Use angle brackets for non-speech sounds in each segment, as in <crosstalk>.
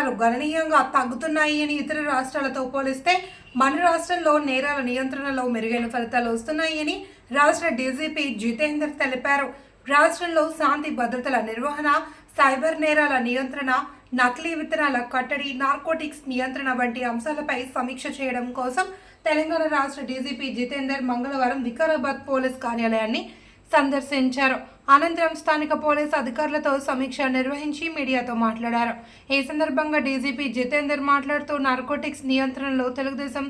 నేరాలు గణనీయంగా తగ్గుతున్నాయి అని ఇతర రాష్ట్రాలతో పోలిస్తే మన రాష్ట్రంలో నేరాల నియంత్రణలో మెరుగైన ఫలితాలు వస్తున్నాయని రాష్ట్ర డీజీపీ జితేందర్ తెలిపారు. రాష్ట్రంలో శాంతి భద్రతల నిర్వహణ సైబర్ నేరాల నియంత్రణ నకిలీ విత్తనాల కట్టడి నార్కోటిక్స్ నియంత్రణ వంటి అంశాలపై సమీక్ష చేయడం కోసం తెలంగాణ రాష్ట్ర డీజీపీ జితేందర్ మంగళవారం వికారాబాద్ పోలీస్ కార్యాలయాన్ని సందర్శించారు. అనంతరం స్థానిక పోలీసు అధికారులతో సమీక్ష నిర్వహించి మీడియాతో మాట్లాడారు. ఈ సందర్భంగా డీజీపీ జితేందర్ మాట్లాడుతూ నార్కోటిక్స్ నియంత్రణలో తెలుగుదేశం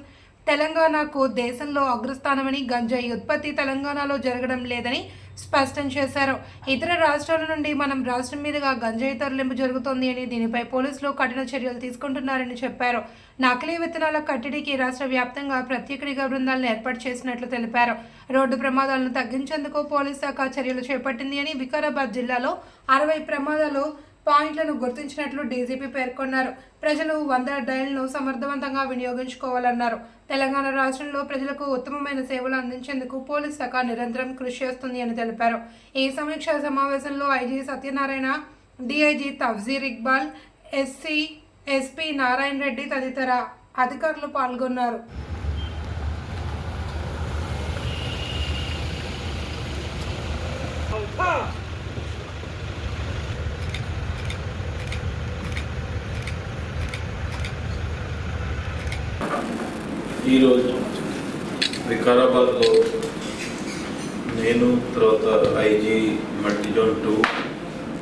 తెలంగాణకు దేశంలో అగ్రస్థానమని గంజాయి ఉత్పత్తి తెలంగాణలో జరగడం లేదని స్పష్టం చేశారు. ఇతర రాష్ట్రాల నుండి మనం రాష్ట్రం మీదుగా గంజాయి తరలింపు జరుగుతోంది అని దీనిపై పోలీసులు కఠిన చర్యలు తీసుకుంటున్నారని చెప్పారు. నకిలీ విత్తనాల కట్టడికి రాష్ట్ర వ్యాప్తంగా ప్రత్యేక నిఘా బృందాలను ఏర్పాటు చేసినట్లు తెలిపారు. రోడ్డు ప్రమాదాలను తగ్గించేందుకు పోలీస్ శాఖ చర్యలు చేపట్టింది అని వికారాబాద్ జిల్లాలో అరవై ప్రమాదాలు పాయింట్లను గుర్తించినట్లు డీజీపీ పేర్కొన్నారు. ప్రజలు వంద డైల్ను సమర్థవంతంగా వినియోగించుకోవాలన్నారు. తెలంగాణ రాష్ట్రంలో ప్రజలకు ఉత్తమమైన సేవలు అందించేందుకు పోలీస్ శాఖ నిరంతరం కృషి చేస్తుంది అని తెలిపారు. ఈ సమీక్షా సమావేశంలో IG Satyanarayana DIG Tafzeer Iqbal SC SP Narayana Reddy తదితర అధికారులు పాల్గొన్నారు. ఈరోజు వికారాబాద్లో నేను తర్వాత IG multi zone two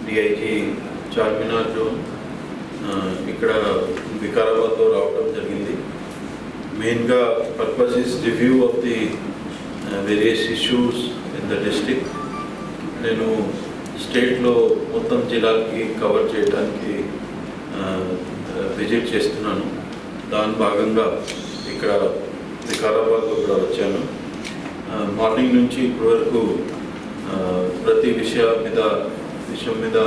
DIG Charminar zone ఇక్కడ వికారాబాద్లో రావడం జరిగింది. మెయిన్గా purpose is review of the various issues in the district నేను స్టేట్లో మొత్తం జిల్లాకి కవర్ చేయడానికి విజిట్ చేస్తున్నాను. దాని భాగంగా ఇక్కడ వికారాబాద్లో కూడా వచ్చాను. మార్నింగ్ నుంచి ఇప్పటి వరకు ప్రతి విషయం మీద విషయం మీద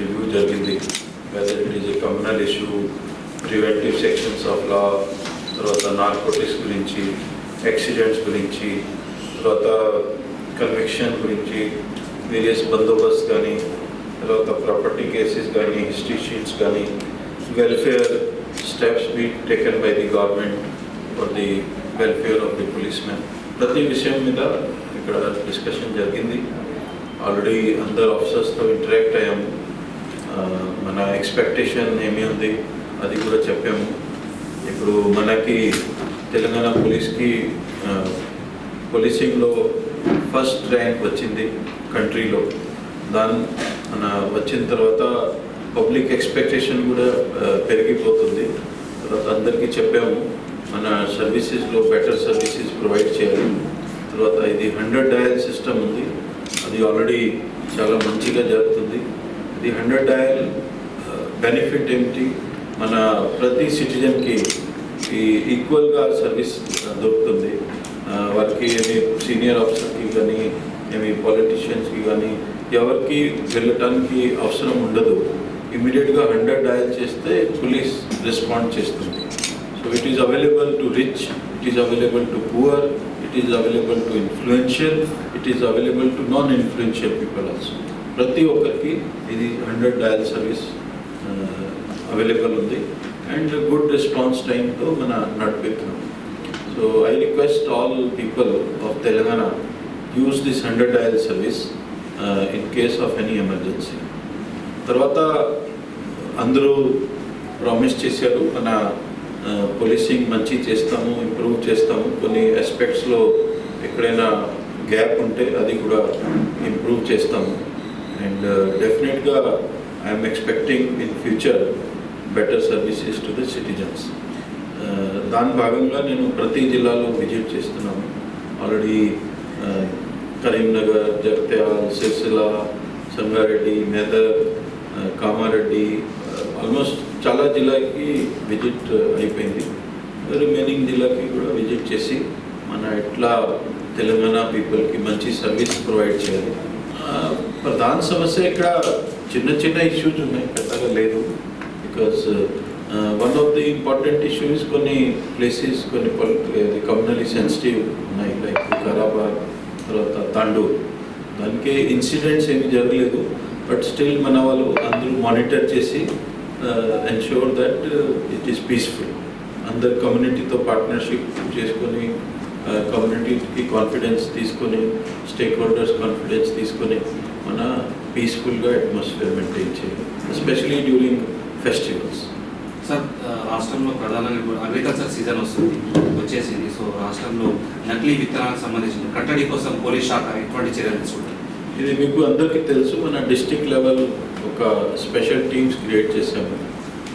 రివ్యూ జరిగింది. Whether it is communal issue preventive sections of law తర్వాత నార్కోటిక్స్ గురించి యాక్సిడెంట్స్ గురించి తర్వాత కన్విక్షన్ గురించి వేరియస్ బందోబస్త్ కానీ తర్వాత ప్రాపర్టీ కేసెస్ కానీ హిస్టరీ షీట్స్ కానీ welfare steps be taken by the government for the welfare of the policemen ప్రతి విషయం మీద ఇక్కడ డిస్కషన్ జరిగింది. ఆల్రెడీ అందరు ఆఫీసర్స్తో ఇంటరాక్ట్ అయ్యాము. మన ఎక్స్పెక్టేషన్ ఏమి ఉంది అది కూడా చెప్పాము. ఇప్పుడు మనకి తెలంగాణ పోలీస్కి పోలీసింగ్లో ఫస్ట్ ర్యాంక్ వచ్చింది కంట్రీలో. దాని మన వచ్చిన తర్వాత పబ్లిక్ ఎక్స్పెక్టేషన్ కూడా పెరిగిపోతుంది. తర్వాత అందరికీ చెప్పాము. మన సర్వీసెస్లో బెటర్ సర్వీసెస్ ప్రొవైడ్ చేయాలి. తర్వాత ఇది హండ్రెడ్ డయల్ సిస్టమ్ ఉంది. అది ఆల్రెడీ చాలా మంచిగా జరుగుతుంది. ఇది హండ్రెడ్ డయల్ బెనిఫిట్ ఏమిటి? మన ప్రతి సిటిజన్కి ఈ ఈక్వల్గా సర్వీస్ uh, దొరుకుతుంది. వారికి ఏమి సీనియర్ ఆఫీసర్కి కానీ ఏమి పాలిటీషియన్స్కి కానీ ఎవరికి వెళ్ళటానికి అవసరం ఉండదు. ఇమీడియట్గా హండ్రెడ్ డయల్ చేస్తే పోలీస్ రెస్పాండ్ చేస్తుంది. So it is available to rich, it is available to poor, it is available to influential, it is available to non-influential people also. ప్రతి ఒక్కరికి ఇది హండ్రెడ్ డయల్ సర్వీస్ అవైలబుల్ ఉంది. And good response టైంతో మన నడిపిస్తున్నాం so I request all people of Telangana use this hundred dial service in case of any emergency తర్వాత అందరూ promise చేశారు మన పోలీసింగ్ మంచి చేస్తాము ఇంప్రూవ్ చేస్తాము. కొన్ని ఆస్పెక్ట్స్లో ఎక్కడైనా గ్యాప్ ఉంటే అది కూడా ఇంప్రూవ్ చేస్తాము. అండ్ డెఫినెట్గా I'm expecting in future better services to the citizens దాని భాగంగా నేను ప్రతి జిల్లాలో విజిట్ చేస్తున్నాను. ఆల్రెడీ కరీంనగర్ జగిత్యాల సిరిసిల్ల సంగారెడ్డి మెదక్ కామారెడ్డి ఆల్మోస్ట్ చాలా జిల్లాకి విజిట్ అయిపోయింది. రిమైనింగ్ జిల్లాకి కూడా విజిట్ చేసి మన ఎట్లా తెలంగాణ పీపుల్కి మంచి సర్వీస్ ప్రొవైడ్ చేయాలి. ప్రధాన సమస్య ఇక్కడ చిన్న చిన్న ఇష్యూస్ ఉన్నాయి పెద్దగా లేదు. Because one of the important issues కొన్ని ప్లేసెస్ కొన్ని కమ్యూనలీ సెన్సిటివ్ ఉన్నాయి లైక్ వికారాబాద్ తర్వాత తాండూర్ దానికి ఇన్సిడెంట్స్ ఏమీ జరగలేదు. బట్ స్టిల్ మన వాళ్ళు అందరూ మానిటర్ చేసి ensure that it is peaceful అందరు కమ్యూనిటీతో పార్ట్నర్షిప్ చేసుకొని కమ్యూనిటీకి కాన్ఫిడెన్స్ తీసుకొని స్టేక్ హోల్డర్స్ కాన్ఫిడెన్స్ తీసుకొని మన పీస్ఫుల్గా అట్మాస్ఫియర్ మెయింటైన్ చేయాలి. ఎస్పెషలీ డ్యూరింగ్ ఫెస్టివల్స్ సార్ రాష్ట్రంలో ప్రధానంగా అగ్రికల్చర్ సీజన్ వస్తుంది వచ్చేసింది. సో రాష్ట్రంలో నకిలీ విత్తనాలకు సంబంధించిన కట్టడి కోసం పోలీస్ శాఖ ఎటువంటి చర్యలు తీసుకుంటారు ఇది మీకు అందరికీ తెలుసు మన డిస్టిక్ లెవెల్ ఒక స్పెషల్ టీమ్స్ క్రియేట్ చేశాము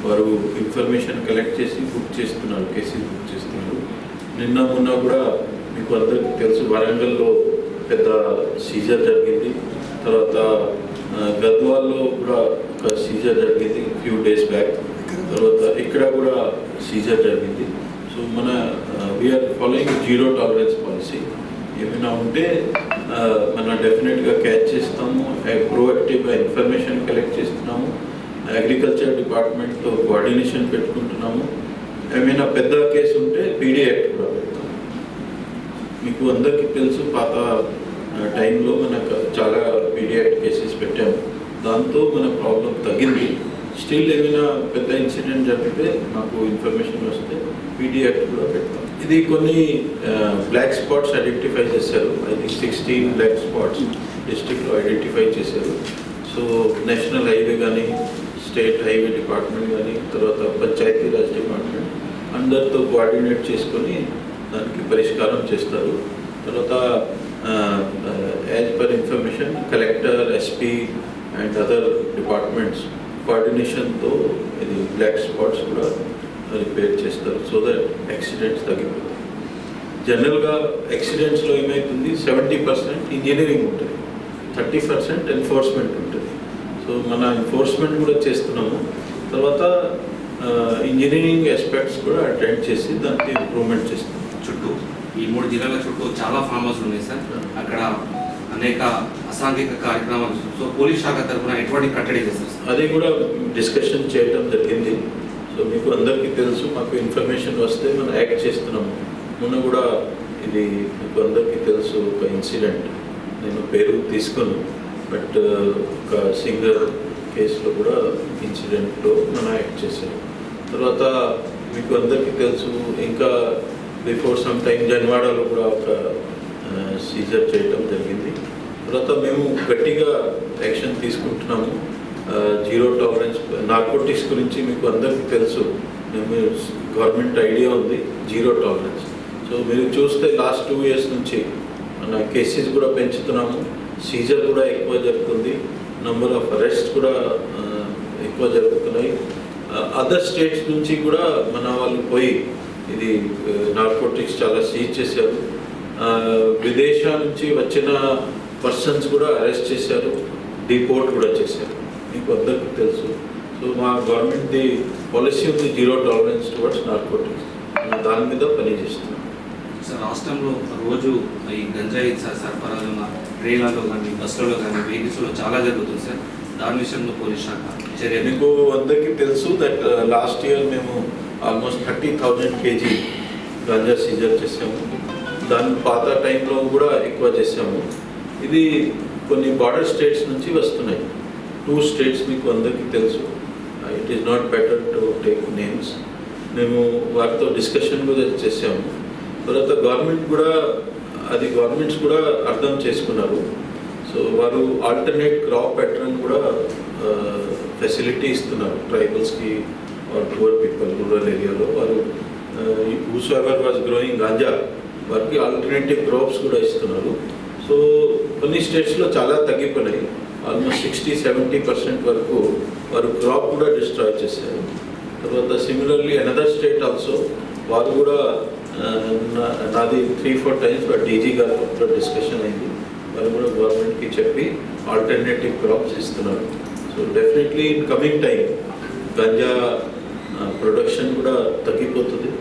వారు ఇన్ఫర్మేషన్ కలెక్ట్ చేసి బుక్ చేస్తున్నారు కేసీ బుక్ చేస్తున్నారు. నిన్న మొన్న కూడా మీకు అందరికీ తెలుసు వరంగల్లో పెద్ద సీజర్ జరిగింది. తర్వాత గద్వాల్లో కూడా ఒక సీజర్ జరిగింది ఫ్యూ డేస్ బ్యాక్. తర్వాత ఇక్కడ కూడా సీజర్ జరిగింది. సో మన we are following zero tolerance policy ఏమైనా ఉంటే మనం డెఫినెట్గా క్యాచ్ చేస్తాము. ప్రోయాక్టివ్గా ఇన్ఫర్మేషన్ కలెక్ట్ చేస్తున్నాము. అగ్రికల్చర్ డిపార్ట్మెంట్తో కోఆర్డినేషన్ పెట్టుకుంటున్నాము. ఏమైనా పెద్ద కేసు ఉంటే పీడీ యాక్ట్ కూడా పెడతాం. మీకు అందరికీ తెలుసు పాత టైంలో మనకు చాలా పీడీ యాక్ట్ కేసెస్ పెట్టాము. దాంతో మన ప్రాబ్లం తగ్గింది. స్టిల్ ఏమైనా పెద్ద ఇన్సిడెంట్ జరిగితే మాకు ఇన్ఫర్మేషన్ వస్తే పీడీ యాక్ట్ కూడా పెడతాం. ఇది కొన్ని బ్లాక్ స్పాట్స్ ఐడెంటిఫై చేశారు. I think sixteen black spots డిస్ట్రిక్ట్లో ఐడెంటిఫై చేశారు. సో నేషనల్ హైవే కానీ స్టేట్ హైవే డిపార్ట్మెంట్ కానీ తర్వాత పంచాయతీరాజ్ డిపార్ట్మెంట్ అందరితో కోఆర్డినేట్ చేసుకొని దానికి పరిష్కారం చేస్తారు. తర్వాత as per information collector SP and other departments కోఆర్డినేషన్తో ఇది బ్లాక్ స్పాట్స్ కూడా రిపేర్ చేస్తారు. సో దట్ యాక్సిడెంట్స్ తగ్గిపోతాయి. జనరల్గా యాక్సిడెంట్స్లో ఏమవుతుంది సెవెంటీ పర్సెంట్ ఇంజనీరింగ్ ఉంటుంది. థర్టీ పర్సెంట్ ఎన్ఫోర్స్మెంట్ ఉంటుంది. సో మన ఎన్ఫోర్స్మెంట్ కూడా చేస్తున్నాము. తర్వాత ఇంజనీరింగ్ ఆస్పెక్ట్స్ కూడా అటెండ్ చేసి దానికి ఇంప్రూవ్మెంట్ చేస్తున్నాం. చుట్టూ ఈ మూడు జిల్లాల చుట్టూ చాలా ఫామ్ హౌస్లు ఉన్నాయి సార్. అక్కడ అనేక అసాంఘిక కార్యక్రమాలు సో పోలీస్ శాఖ తరఫున ఎటువంటి కట్టడి చేస్తారు సార్? అది కూడా డిస్కషన్ చేయటం జరిగింది. సో మీకు అందరికీ తెలుసు మాకు ఇన్ఫర్మేషన్ వస్తే మనం యాక్ట్ చేస్తున్నాము మొన్న కూడా ఇది మీకు అందరికీ తెలుసు ఒక ఇన్సిడెంట్. నేను పేరు తీసుకును బట్ ఒక సింగర్ కేసులో కూడా ఇన్సిడెంట్లో మనం యాక్ట్ చేశాము తర్వాత మీకు అందరికీ తెలుసు ఇంకా బిఫోర్ సమ్ టైం జన్వాడలో కూడా ఒక సీజర్ చేయటం జరిగింది. తర్వాత మేము గట్టిగా యాక్షన్ తీసుకుంటున్నాము. జీరో టాలరెన్స్ నార్కోటిక్స్ గురించి మీకు అందరికీ తెలుసు. గవర్నమెంట్ ఐడియా ఉంది జీరో టాలరెన్స్. సో మీరు చూస్తే లాస్ట్ టూ ఇయర్స్ నుంచి మన కేసెస్ కూడా పెంచుతున్నాము. సీజర్ కూడా ఎక్కువ జరుగుతుంది. నెంబర్ ఆఫ్ అరెస్ట్ కూడా ఎక్కువ జరుగుతున్నాయి. అదర్ స్టేట్స్ నుంచి కూడా మన వాళ్ళు పోయి ఇది నార్కోటిక్స్ చాలా సీజ్ చేశారు. విదేశాల నుంచి వచ్చిన పర్సన్స్ కూడా అరెస్ట్ చేశారు. డిపోర్ట్ కూడా చేశారు. మీకు అందరికీ తెలుసు. మా గవర్నమెంట్ది పాలసీ ఉంది జీరో టాలరెన్స్ టువర్డ్స్ నార్కోటిక్స్ దాని మీద పనిచేస్తున్నాం సార్ రాష్ట్రంలో రోజు ఈ గంజాయి సరఫరాలు ట్రైన్లలో కానీ బస్సులలో కానీ వెహికల్స్లో చాలా జరుగుతుంది సార్. దాని విషయంలో పోలీస్ శాఖ చర్య మీకు అందరికీ తెలుసు దట్ లాస్ట్ ఇయర్ మేము almost thirty thousand KG ganja seizure చేసాము. దాని పాత టైంలో కూడా ఎక్కువ చేసాము. ఇది కొన్ని బార్డర్ స్టేట్స్ నుంచి వస్తున్నాయి. టూ స్టేట్స్ మీకు అందరికీ తెలుసు. It is not better to take names మేము వారితో డిస్కషన్ కూడా చేసాము తర్వాత గవర్నమెంట్ కూడా అది గవర్నమెంట్స్ కూడా అర్థం చేసుకున్నారు. సో వారు ఆల్టర్నేట్ క్రాప్ ప్యాటర్న్ కూడా ఫెసిలిటీ ఇస్తున్నారు. ట్రైబల్స్కి పూర్ పీపుల్ రూరల్ ఏరియాలో వారు whose ever was growing ganja వారికి ఆల్టర్నేటివ్ క్రాప్స్ కూడా ఇస్తున్నారు. సో కొన్ని స్టేట్స్లో చాలా తగ్గిపోయినాయి. ఆల్మోస్ట్ సిక్స్టీ సెవెంటీ పర్సెంట్ వరకు వారు క్రాప్ కూడా డిస్ట్రాయ్ చేశారు. తర్వాత సిమిలర్లీ అనదర్ స్టేట్ ఆల్సో వారు కూడా నా- నాది త్రీ ఫోర్ టైమ్స్ డీజీ గారితో డిస్కషన్ అయింది. వారు కూడా గవర్నమెంట్కి చెప్పి ఆల్టర్నేటివ్ క్రాప్స్ ఇస్తున్నారు. So definitely in coming time ganja production కూడా తగ్గిపోతుంది.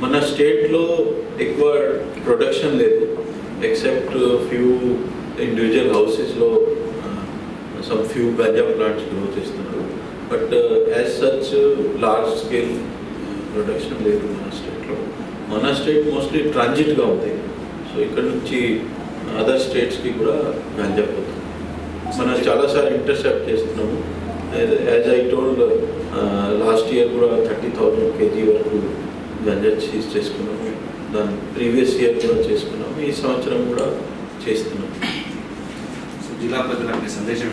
మన స్టేట్లో ఎక్కువ ప్రొడక్షన్ లేదు ఎక్సెప్ట్ ఫ్యూ ఇండివిజువల్ హౌసెస్లో some few ganja plants grow చేస్తున్నారు but as such large scale production లేదు మన స్టేట్లో మన స్టేట్ మోస్ట్లీ ట్రాన్జిట్గా ఉంది. సో ఇక్కడ నుంచి అదర్ స్టేట్స్కి కూడా గంజా పోతుంది. మనం చాలాసార్లు ఇంటర్సెప్ట్ చేస్తున్నాము. As I told last year కూడా థర్టీ థౌజండ్ కేజీ వరకు గంజా సీజ్ చేసుకున్నాము. దాని ప్రీవియస్ ఇయర్ కూడా చేసుకున్నాము. ఈ సంవత్సరం కూడా చేస్తున్నాం సో జిల్లా ప్రజలకు సందేశం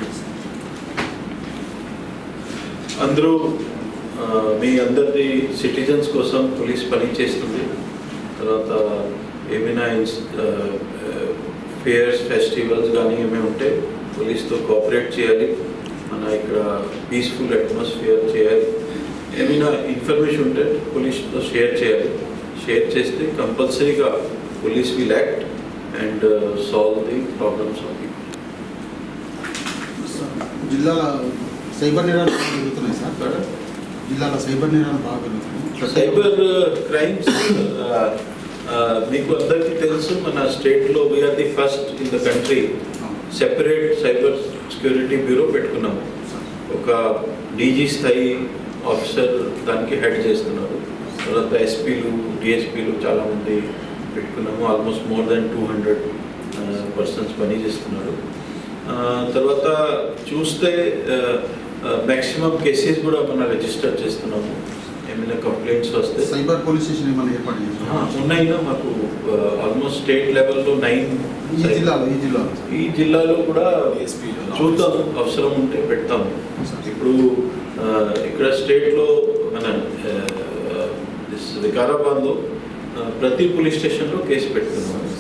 అందరూ మీ అందరిది సిటిజన్స్ కోసం పోలీస్ పని చేస్తుంది. తర్వాత ఏమైనా ఫేర్స్ ఫెస్టివల్స్ కానీ ఏమైనా ఉంటే పోలీస్తో కోఆపరేట్ చేయాలి. మన ఇక్కడ పీస్ఫుల్ అట్మాస్ఫియర్ చేయాలి. ఏమైనా ఇన్ఫర్మేషన్ ఉంటే పోలీస్తో షేర్ చేయాలి. షేర్ చేస్తే కంపల్సరీగా police will act and solve the problems of జిల్లా సైబర్ నేరాలు పెరుగుతున్నాయి సార్. జిల్లాలో సైబర్ నేరాలు బాగా పెరుగుతున్నాయి. సైబర్ క్రైమ్స్ మీకు అందరికీ తెలుసు మన స్టేట్లో we are the first in the country separate cyber security bureau పెట్టుకున్నాము ఒక డీజీ స్థాయి ఆఫీసర్ దానికి హెడ్ చేస్తున్నారు. తర్వాత ఎస్పీలు డిఎస్పీలు చాలామంది పెట్టుకున్నాము. Almost more than two hundred persons పని చేస్తున్నారు. తర్వాత చూస్తే మ్యాక్సిమం కేసెస్ కూడా మనం రిజిస్టర్ చేస్తున్నాము. ఏమైనా కంప్లైంట్స్ వస్తే. సైబర్ పోలీస్ స్టేషన్ ఏమైనా ఏర్పాటు ఉన్నాయిగా మాకు ఆల్మోస్ట్ స్టేట్ లెవెల్లో నైన్ ఈ జిల్లాలో ఈ జిల్లాలో. ఈ జిల్లాలో కూడా చూద్దాం అవసరం ఉంటే పెడతాము. ఇప్పుడు ఇక్కడ స్టేట్లో మన వికారాబాద్లో ప్రతి పోలీస్ స్టేషన్లో కేసు పెడుతున్నాము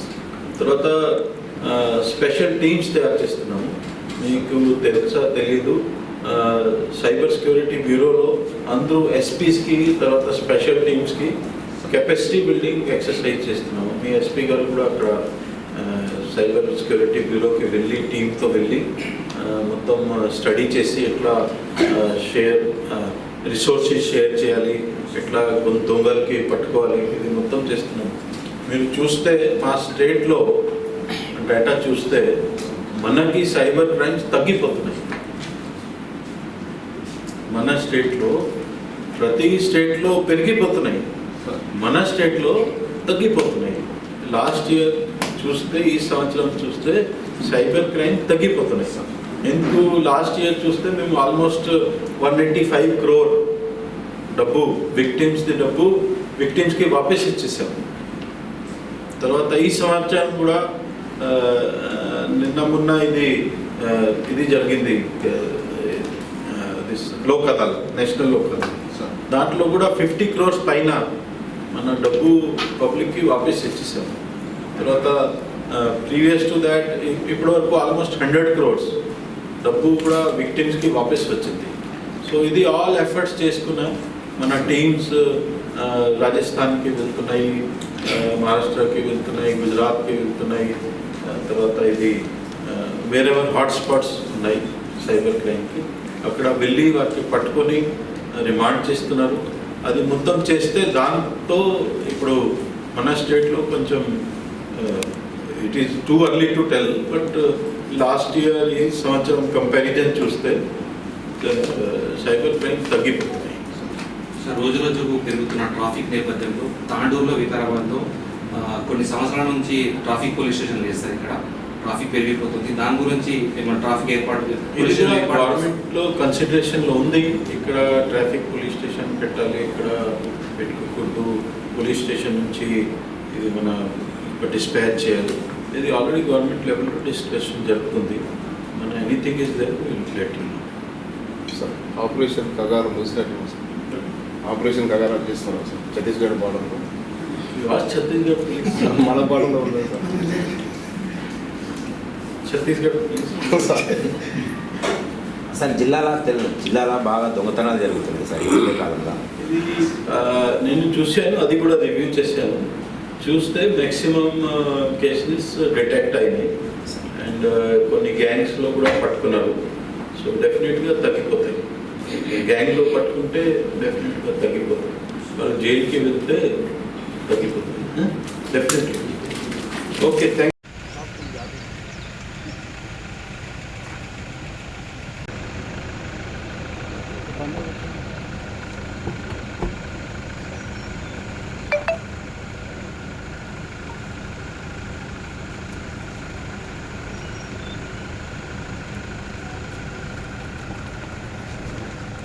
తర్వాత స్పెషల్ టీమ్స్ తయారు చేస్తున్నాము. మీకు తెలుసా తెలీదు. సైబర్ సెక్యూరిటీ బ్యూరోలో అందరూ ఎస్పీస్కి తర్వాత స్పెషల్ టీమ్స్కి కెపాసిటీ బిల్డింగ్ ఎక్సర్సైజ్ చేస్తున్నాము. మీ ఎస్పీ గారు కూడా అక్కడ సైబర్ సెక్యూరిటీ బ్యూరోకి వెళ్ళి టీంతో వెళ్ళి మొత్తం స్టడీ చేసి ఎట్లా షేర్ రిసోర్సెస్ షేర్ చేయాలి ఎట్లా కొంత దొంగలకి పట్టుకోవాలి ఇది మొత్తం చేస్తున్నాం మీరు చూస్తే మా స్టేట్లో డేటా చూస్తే మనకి సైబర్ క్రైమ్స్ తగ్గిపోతున్నాయి. మన స్టేట్లో ప్రతి స్టేట్లో పెరిగిపోతున్నాయి. మన స్టేట్లో తగ్గిపోతున్నాయి. లాస్ట్ ఇయర్ చూస్తే ఈ సంవత్సరం చూస్తే సైబర్ క్రైమ్ తగ్గిపోతున్నాయి. ఎందుకు? లాస్ట్ ఇయర్ చూస్తే మేము almost one eighty five crore డబ్బు విక్టిమ్స్ది డబ్బు విక్టిమ్స్కి వాపస్ ఇచ్చేసాము తర్వాత ఈ సంవత్సరం కూడా నిన్న మొన్న ఇది ఇది జరిగింది. లోక్ అదాలత్ నేషనల్ లోక్ అదాలత్ దాంట్లో కూడా ఫిఫ్టీ క్రోర్స్ పైన మన డబ్బు పబ్లిక్కి వాపస్ ఇచ్చేసాం తర్వాత ప్రీవియస్ టు దాట్ ఇప్పటి వరకు ఆల్మోస్ట్ హండ్రెడ్ క్రోర్స్ డబ్బు కూడా విక్టిమ్స్కి వాపస్ వచ్చింది. సో ఇది ఆల్ ఎఫర్ట్స్ చేసుకున్న మన టీమ్స్ రాజస్థాన్కి వెళ్తున్నాయి మహారాష్ట్రకి వెళ్తున్నాయి గుజరాత్కి వెళ్తున్నాయి. తర్వాత ఇది వేరెవర్ హాట్స్పాట్స్ ఉన్నాయి సైబర్ క్రైమ్కి అక్కడ వెళ్ళి వాటికి పట్టుకొని రిమాండ్ చేస్తున్నారు. అది మొత్తం చేస్తే దాంతో ఇప్పుడు మన స్టేట్లో కొంచెం it is too early to tell but last year ఈ సంవత్సరం కంపారిజన్ చూస్తే సైబర్ క్రైమ్ తగ్గిపోతున్నాయి. సార్ రోజు రోజుకు పెరుగుతున్న ట్రాఫిక్ నేపథ్యంలో తాండూరులో వికారాబాద్లో కొన్ని సంవత్సరాల నుంచి ట్రాఫిక్ పోలీస్ స్టేషన్ లేదు సార్ ఇక్కడ. ట్రాఫిక్ పెరిగిపోతుంది. దాని గురించి ఏమైనా ట్రాఫిక్ ఏర్పాటు? గవర్నమెంట్లో కన్సిడరేషన్లో ఉంది. ఇక్కడ ట్రాఫిక్ పోలీస్ స్టేషన్ పెట్టాలి. ఇక్కడ పెట్టుకోకూడదు పోలీస్ స్టేషన్ నుంచి ఇది మన డిస్పాచ్ చేయాలి. ఇది ఆల్రెడీ గవర్నమెంట్ లెవెల్లో డిస్కషన్ జరుగుతుంది. మన anything is there sir operation Kagar sir operation Kagar అని చేస్తున్నారు సార్ ఛత్తీస్గఢ్ బార్డర్లో ఛత్తీస్గఢ్ మన బార్డర్లో ఉంది సార్ ఛత్తీస్గఢ్ <laughs> సార్ జిల్లాల జిల్లాలో బాగా దొంగతనాలు జరుగుతుంది సార్ ఈ కాలంలో. నేను చూశాను అది కూడా రివ్యూ చేశాను. చూస్తే మ్యాక్సిమం కేసెస్ డిటెక్ట్ అయినాయి. అండ్ కొన్ని గ్యాంగ్స్లో కూడా పట్టుకున్నారు. సో డెఫినెట్గా తగ్గిపోతాయి. గ్యాంగ్లో పట్టుకుంటే డెఫినెట్గా తగ్గిపోతాయి. వాళ్ళు జైలుకి వెళ్తే తగ్గిపోతాయి. Definitely okay thank